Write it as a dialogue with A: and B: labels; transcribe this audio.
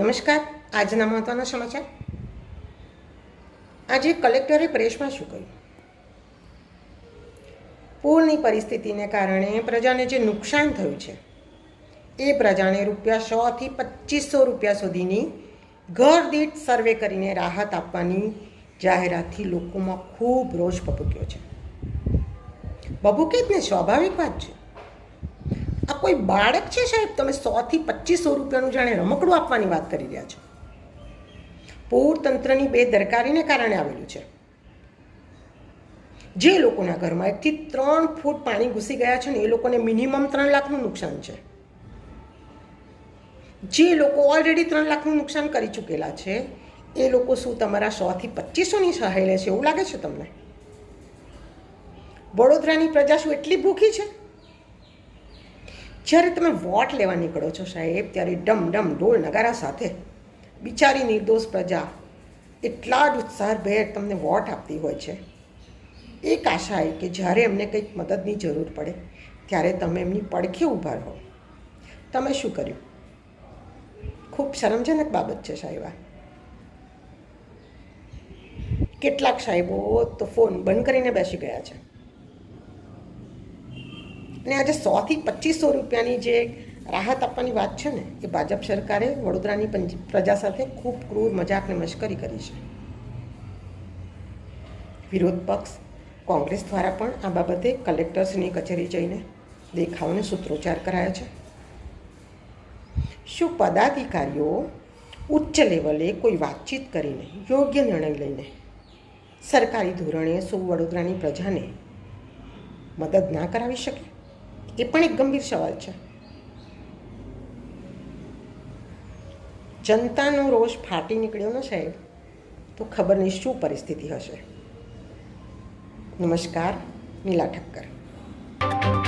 A: નમસ્કાર. આજના મહત્વના સમાચાર. આજે કલેક્ટરે પ્રેસમાં શું કહ્યું? પૂરની પરિસ્થિતિને કારણે પ્રજાને જે નુકસાન થયું છે, એ પ્રજાને રૂપિયા સોથી પચીસો રૂપિયા સુધીની ઘર દીઠ સર્વે કરીને રાહત આપવાની જાહેરાતથી લોકોમાં ખૂબ રોષ ભભૂક્યો છે. ભભૂકે જ ને સ્વાભાવિક વાત છે. કોઈ બાળક છે સાહેબ? તમે સોથી પચીસો રૂપિયાનું જાણે રમકડું આપવાની વાત કરી રહ્યા છો. પૂર તંત્રની બેદરકારીને કારણે આવેલું છે. જે લોકોના ઘરમાં એકથી ત્રણ ફૂટ પાણી ઘૂસી ગયા છે ને એ લોકોને મિનિમમ ત્રણ લાખનું નુકસાન છે. જે લોકો ઓલરેડી ત્રણ લાખનું નુકસાન કરી ચૂકેલા છે, એ લોકો શું તમારા સોથી પચીસોની સહાય લે છે એવું લાગે છે તમને? વડોદરાની પ્રજા શું એટલી ભૂખી છે? જ્યારે તમે વોટ લેવા નીકળો છો સાહેબ, ત્યારે ડમ ડમ ઢોલ નગારા સાથે બિચારી નિર્દોષ પ્રજા એટલા જ ઉત્સાહભેર તમને વોટ આપતી હોય છે. એક આશા એ કે જ્યારે એમને કંઈક મદદની જરૂર પડે, ત્યારે તમે એમની પડખે ઊભા રહો. તમે શું કર્યું? ખૂબ શરમજનક બાબત છે સાહેબ આ. કેટલાક સાહેબો તો ફોન બંધ કરીને બેસી ગયા છે. અને આજે સોથી પચીસો રૂપિયાની જે રાહત આપવાની વાત છે ને, એ ભાજપ સરકારે વડોદરાની પ્રજા સાથે ખૂબ ક્રૂર મજાક ને મશ્કરી કરી છે. વિરોધ પક્ષ, કોંગ્રેસ દ્વારા પણ આ બાબતે કલેક્ટર્સની કચેરી જઈને દેખાવને સૂત્રોચ્ચાર કરાયા છે. શું પદાધિકારીઓ ઉચ્ચ લેવલે કોઈ વાતચીત કરીને યોગ્ય નિર્ણય લઈને? સરકારી ધોરણે શું વડોદરાની પ્રજાને મદદ ના કરાવી શકે? એ પણ એક ગંભીર સવાલ છે. જનતાનો રોષ ફાટી નીકળ્યો ને સાહેબ, તો ખબર નહીં શું પરિસ્થિતિ હશે. નમસ્કાર, નીલા ઠક્કર.